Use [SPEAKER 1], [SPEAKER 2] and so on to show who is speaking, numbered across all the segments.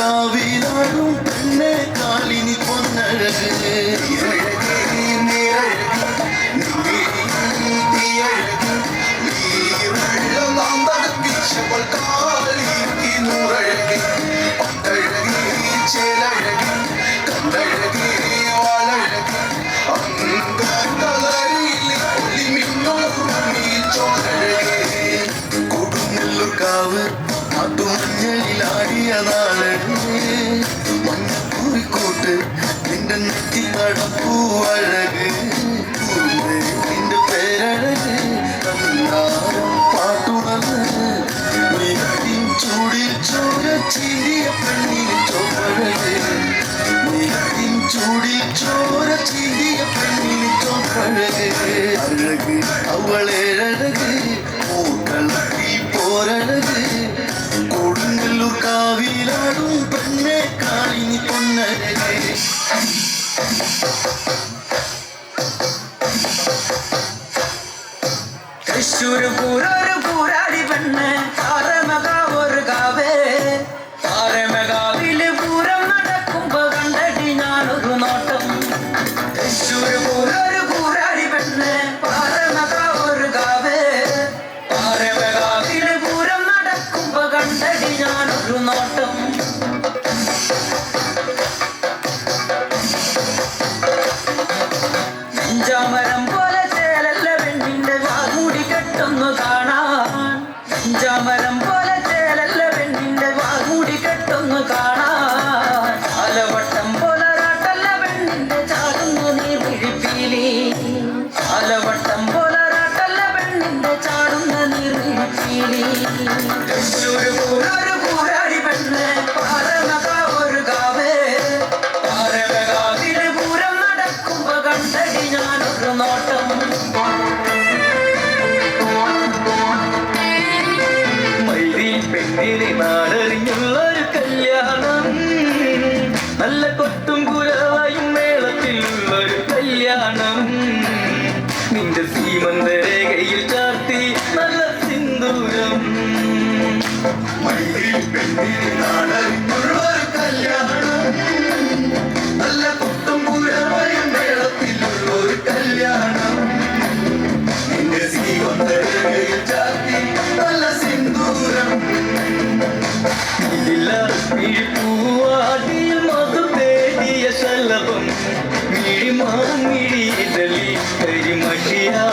[SPEAKER 1] കാവിലാടും പെണ്ണെ കാളിനി പൊന്നഴക്. കാളി നൂറഴകി പട്ടഴകി ചേലഴകി. ചീന്തിയ പെണ്ണിന് ചോപ്പഴകേ നിലത്തിൻ ചൂടിൽ ചോര ചീന്തിയ പെണ്ണിന് ചോപ്പഴകേ അഴക് അവളേഴക് പൂക്കളത്തിൽ പോരഴക് കൊടുങ്ങല്ലൂർ കാവിലാടും പെണ്ണെ കാളിനി പൊന്നഴകേ
[SPEAKER 2] തൃശ്ശൂര് പൂരൊരു പൂരാടി പെണ്ണ്. jamaram കല്യാണം മണ്ണിൽ പെണ്ണിൽ നാടൻ കല്യാണം. നല്ല
[SPEAKER 1] കുത്തും പുരവയും മേളത്തിലുള്ള ഒരു കല്യാണം. എന്റെ ശ്രീവന്തരയിൽ ചാത്തി നല്ല സിന്ദൂരം.
[SPEAKER 2] ഇതില്ല പൂവാടിയിൽ മധു തേടിയ ശലഭം.
[SPEAKER 3] മിഴിമാ മിഴി ഇതലി കരിമഷിയാ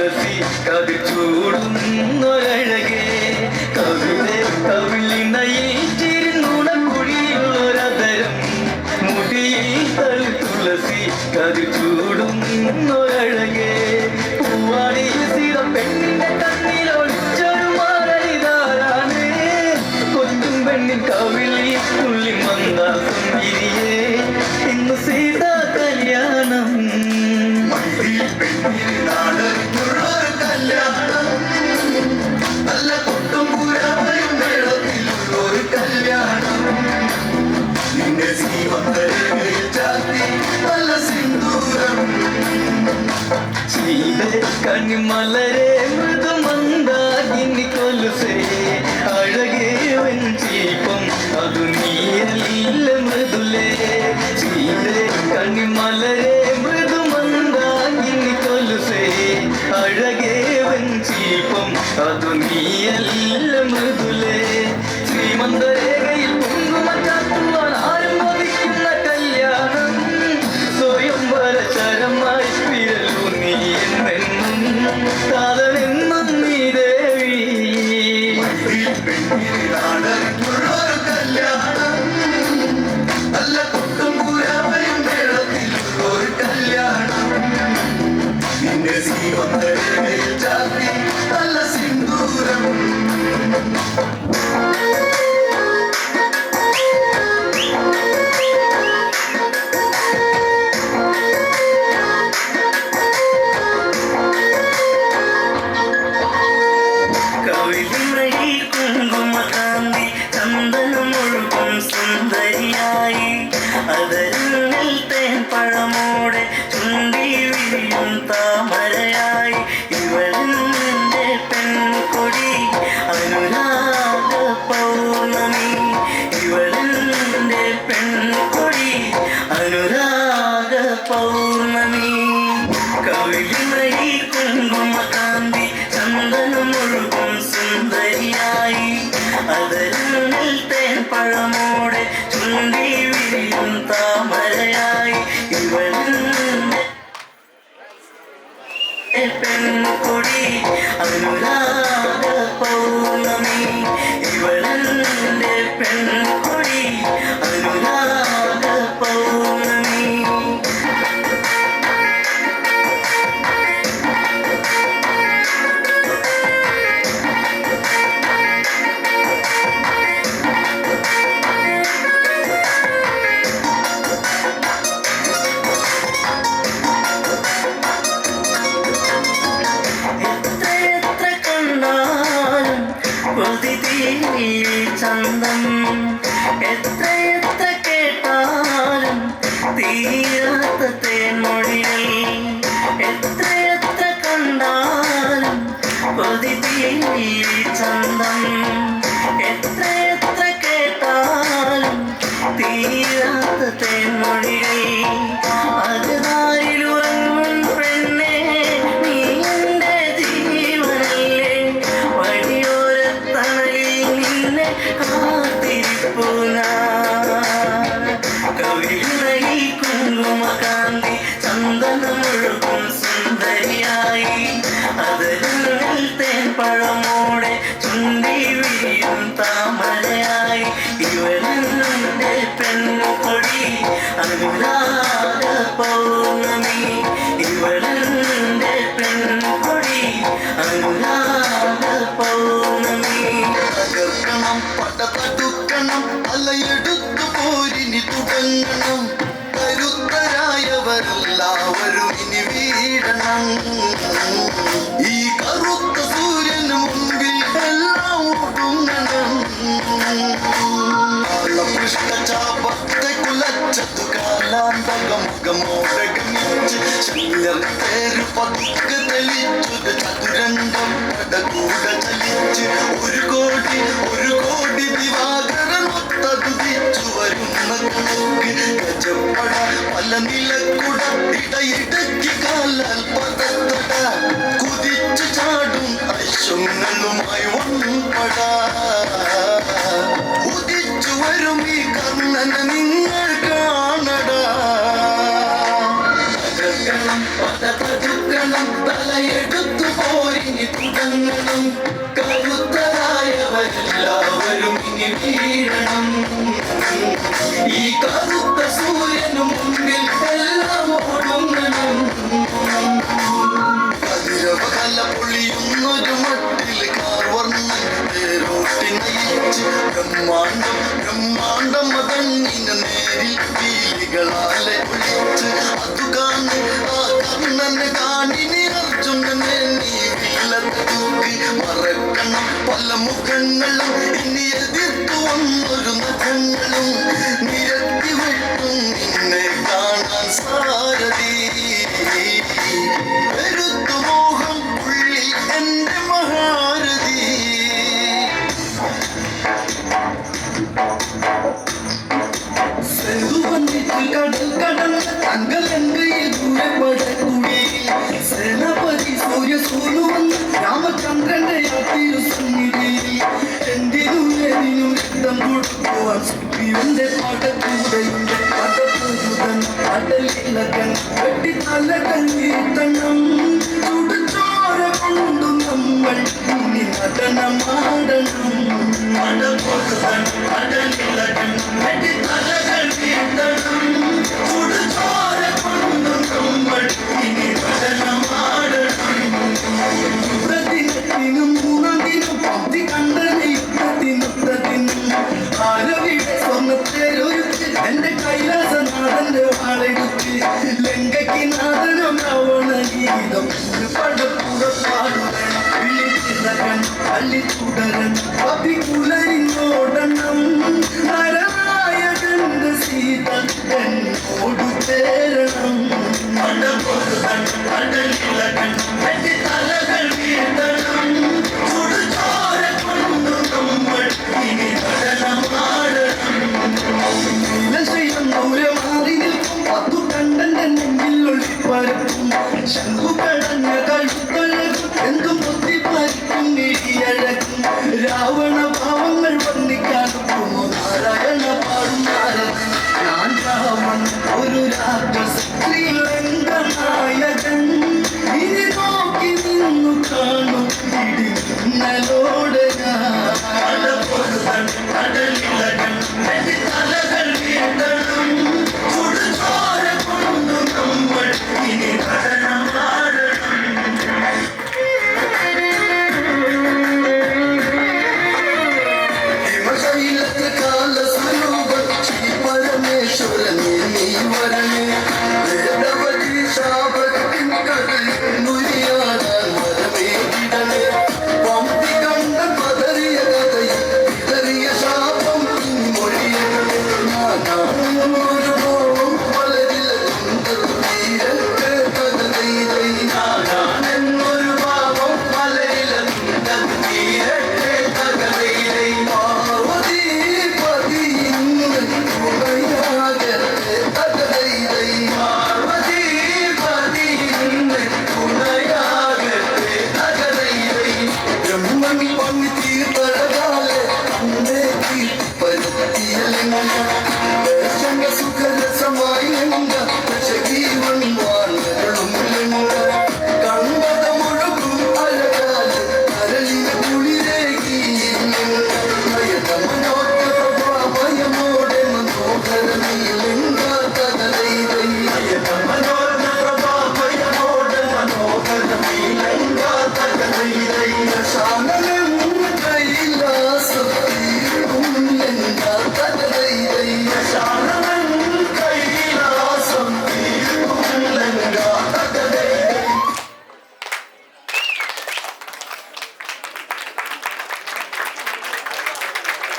[SPEAKER 3] తులసి కవి చూడు மந்தாகினி மலரே மிருது மந்தாகினி கொலுசே. அழகே வெஞ்சீபம் அது நீயல்ல மிருதுலே. சீதே கனி மலரே மிருது மந்தாகினி கொலுசே. அழகே வெஞ்சீபம் அது நீயல்ல மிருது phone. ചന്തം എത്ര കേട്ടാലും തീരാത്ത തേൻമൊഴികൾ എത്ര കണ്ടാലും കൊതി തീരി എത്ര എത്ര കേട്ടാലും തീരാത്ത തേൻമൊഴികൾ
[SPEAKER 1] കുലച്ചതു കാലാന്തകമുഖമോടെ ഗമിച്ച് ശല്യർ പേര് പതുക്കെ തെളിച്ചത് ചതുരംഗം പടകൂട ചലിച്ച് ഒരു കോടി ഒരു കോടി ദിവാകരൻ ഒത്തതുതിച്ചു വരുന്ന കണക്ക് ഗജപ്പട പല നിലക്കുട ഇടയിടയ്ക്ക് കാലാൽ പതത്തട കുതിച്ചു ചാടും അശ്വങ്ങളുമായി വൺപട വരും ഈ കർണനെ നിങ്ങൾ കാണടാ.
[SPEAKER 2] പതപതുക്കണം തലയെടുത്തു പോരിനി തുടങ്ങണം. കരുത്തരായവരെല്ലാവരും ഇനി വീഴണം. ഈ കറുത്ത സൂര്യനു മുമ്പിൽ എല്ലാം ഒടുങ്ങണം
[SPEAKER 1] കതിരവകല പൊളിയുന്നൊരു മട്ടിൽ കാർവർണൻ തേരോട്ടി കാണിനി അർജുനനെ നീ പല മുഖങ്ങളും ഇനി എതിർത്തു വന്നൊരു നഖങ്ങളും നിരത്തി അടലിലകൻ വെട്ടി തലകൾ വീട്ടണം ചുടുചോര കൊണ്ടു നമ്മൾ ഇനി നടനമാടണം.
[SPEAKER 3] പടപൊരുതൻ പടനിലകൻ
[SPEAKER 1] അള്ളി തുടരൻ അഭികുലരിന്നോടണം നാരായണന്റെ സീത എന്നോട് തേരണം
[SPEAKER 3] പടപൊരുതൻ പടനിലകൻ വെട്ടിത്തലകൾ വീഴ്ത്തണം ചുടുചോര കൊണ്ടു നമ്മൾ ഇനി നടനമാടണം
[SPEAKER 1] നീലശൈലം ദൂരെ മാറി